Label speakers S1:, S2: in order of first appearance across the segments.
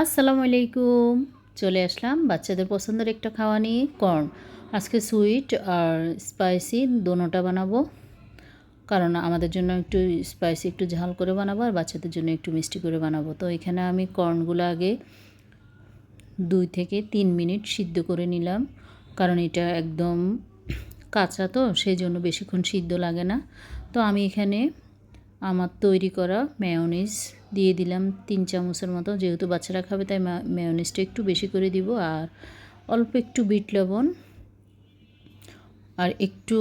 S1: আসসালামু আলাইকুম চলে আসলাম বাচ্চাদের পছন্দের একটা খাওয়া নিয়ে, কর্ন। আজকে সুইট আর স্পাইসি দোনোটা বানাবো। কারণ আমাদের জন্য একটু স্পাইসি, একটু ঝাল করে বানাবো আর বাচ্চাদের জন্য একটু মিষ্টি করে বানাবো। তো এখানে আমি কর্নগুলো আগে দুই থেকে তিন মিনিট সিদ্ধ করে নিলাম। কারণ এটা একদম কাঁচা তো, সেই জন্য বেশিক্ষণ সিদ্ধ লাগে না। তো আমি এখানে আমার তৈরি করা মেয়োনিজ দিয়ে দিলাম তিন চামচের মতো। যেহেতু বাচ্চারা খাবে, তাই মেয়োনিজটা একটু বেশি করে দিব আর অল্প একটু বিট লবণ আর একটু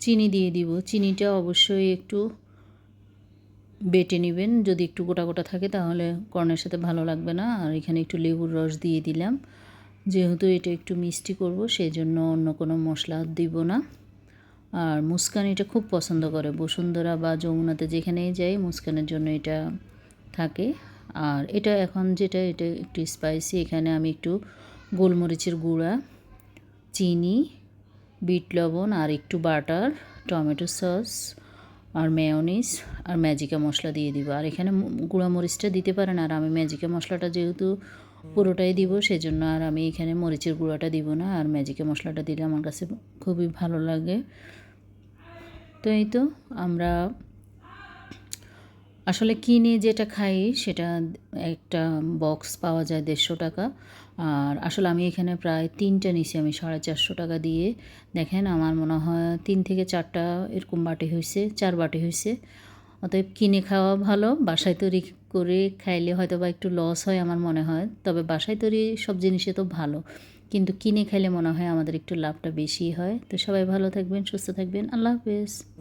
S1: চিনি দিয়ে দিব। চিনিটা অবশ্যই একটু বেটে নেবেন। যদি একটু গোটা গোটা থাকে, তাহলে কর্নের সাথে ভালো লাগবে না। আর এখানে একটু লেবুর রস দিয়ে দিলাম। যেহেতু এটা একটু মিষ্টি করব সেই জন্য অন্য কোনো মশলা দিব না। আর মুস্কান এটা খুব পছন্দ করে। বসুন্ধরা বা যমুনাতে যেখানেই যাই, মুস্কানের জন্য এটা থাকে। আর এটা এখন যেটা, এটা একটু স্পাইসি এখানে আমি একটু গোলমরিচের গুঁড়া, চিনি, বিট লবণ আর একটু বাটার, টমেটো সস আর মেয়নিস আর ম্যাজিকা মশলা দিয়ে দিব। আর এখানে গুঁড়া মরিচটা দিতে পারেন আর আমি ম্যাজিকা মশলাটা যেহেতু পুরোটাই দিব, সেজন্য আর আমি এখানে মরিচের গুঁড়াটা দিব না, আর ম্যাজিকে মশলাটা দিলে আমার কাছে খুবই ভালো লাগে। তো এই তো আমরা আসলে কিনে যেটা খাই সেটা একটা বক্স পাওয়া যায় দেড়শো টাকা। আর আসলে আমি এখানে প্রায় তিনটা নিছি, আমি সাড়ে চারশো টাকা দিয়ে। দেখেন আমার মনে হয় তিন থেকে চারটা এরকম বাটি হয়েছে চার বাটি হয়েছে অতএব কিনে খাওয়া ভালো, বাসায় তৈরি করে খাইলে হয়তো বা একটু লস হয় আমার মনে হয়। তবে বাসায় তৈরি সব জিনিসে তো ভালো। কিন্তু কিনে খাইলে মনে হয় আমাদের একটু লাভটা বেশি হয়। তো সবাই ভালো থাকবেন, সুস্থ থাকবেন। আল্লাহ হাফেজ।